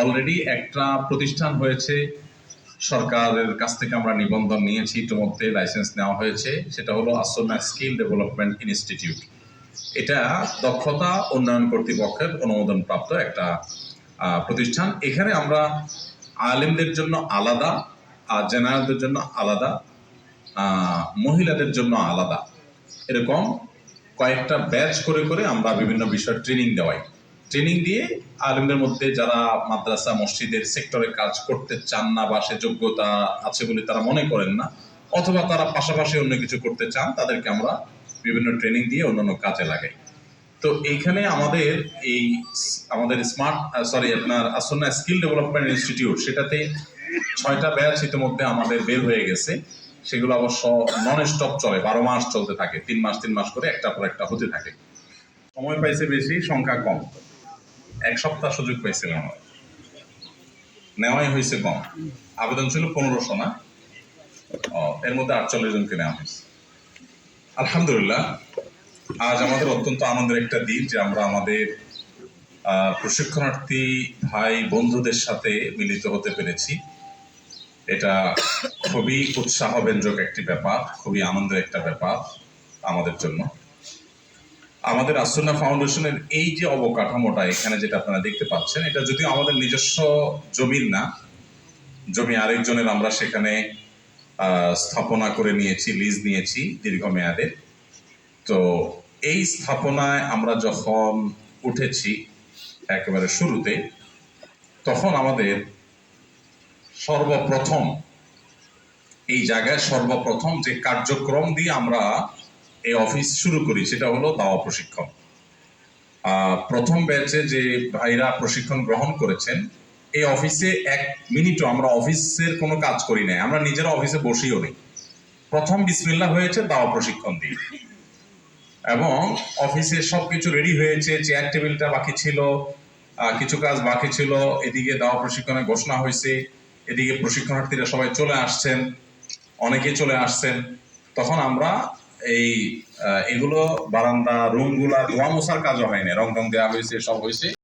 Already একটা প্রতিষ্ঠান হয়েছে, সরকারের কাছ থেকে আমরা নিবন্ধন নিয়েছি, ইতিমধ্যে লাইসেন্স নেওয়া হয়েছে, সেটা হলো আসনা স্কিল ডেভেলপমেন্ট ইনস্টিটিউট এটা দক্ষতা উন্নয়ন কর্তৃপক্ষের অনুমোদনপ্রাপ্ত একটা প্রতিষ্ঠান। এখানে আমরা আলেমদের জন্য আলাদা, আর জেনারেলদের জন্য আলাদা মহিলাদের জন্য আলাদা। এরকম কয়েকটা ব্যাচ করে করে আমরা বিভিন্ন বিষয়ে ট্রেনিং দেওয়াই। ট্রেনিং দিয়ে আলেমদের মধ্যে যারা মাদ্রাসা, মসজিদের সেক্টরে কাজ করতে চান না বা সে যোগ্যতা আছে বলে তারা মনে করেন না, অথবা তারা পাশাপাশি অন্য কিছু করতে চান, তাদেরকে আমরা বিভিন্ন ট্রেনিং দিয়ে অন্যান্য কাজে লাগাই। তো এইখানে আমাদের এই আমাদের স্মার্ট সরি আপনার আসন্না স্কিল ডেভেলপমেন্ট ইনস্টিটিউট সেটাতে ছয়টা ব্যাচ ইতিমধ্যে আমাদের বের হয়ে গেছে। সেগুলো অবশ্য নন স্টপ চলে, বারো মাস চলতে থাকে, তিন মাস তিন মাস করে একটা পর একটা হতে থাকে। সময় পাইছে বেশি, সংখ্যা কম। এক সপ্তাহ সুযোগ পাইছিলাম নেওয়াই হয়েছে কম। আবেদন ছিল পনেরোশো না। এর মধ্যে আটচল্লিশ জনকে নেওয়া হয়েছে। আলহামদুলিল্লাহ, আজ আমাদের অত্যন্ত আনন্দের একটা দিন যে আমরা আমাদের প্রশিক্ষণার্থী ভাই বন্ধুদের সাথে মিলিত হতে পেরেছি। এটা খুবই উৎসাহব্যঞ্জক একটি ব্যাপার, খুবই আনন্দের একটা ব্যাপার আমাদের জন্য। আমাদের আসন্না ফাউন্ডেশনের এই যে অবকাঠামোটা এখানে যেটা আপনারা দেখতে পাচ্ছেন, এটা যদিও আমাদের নিজস্ব জমির না, জমি আরেকজনের আমরা সেখানে স্থাপনা করে নিয়েছি লিজ নিয়েছি দীর্ঘমেয়াদের তো এই স্থাপনায় আমরা যখন উঠেছি একেবারে শুরুতে, তখন আমাদের সর্বপ্রথম, এই জায়গায় সর্বপ্রথম যে কার্যক্রম দিয়ে আমরা এই অফিস শুরু করি, সেটা হলো দাওয়া প্রশিক্ষণ। প্রথম ব্যাচে যে ভাইরা প্রশিক্ষণ গ্রহণ করেছেন, এই অফিসে এক মিনিটও আমরা অফিসের কোনো কাজ করি নাই, আমরা নিজেরা অফিসে বসিও নেই। প্রথম বিসমিল্লা হয়েছে, দাওয়া প্রশিক্ষণ দিয়ে এবং অফিসে সবকিছু রেডি হয়েছে চেয়ার টেবিলটা বাকি ছিল কিছু কাজ বাকি ছিল, এদিকে দাওয়া প্রশিক্ষণের ঘোষণা হয়েছে, এদিকে প্রশিক্ষণার্থীরা সবাই চলে আসছেন অনেকে চলে আসছেন। তখন আমরা এই এগুলো বারান্দা রুমগুলা ধোয়া মোছার কাজও হয়নি রং টং দেওয়া হয়েছে সব হয়েছে।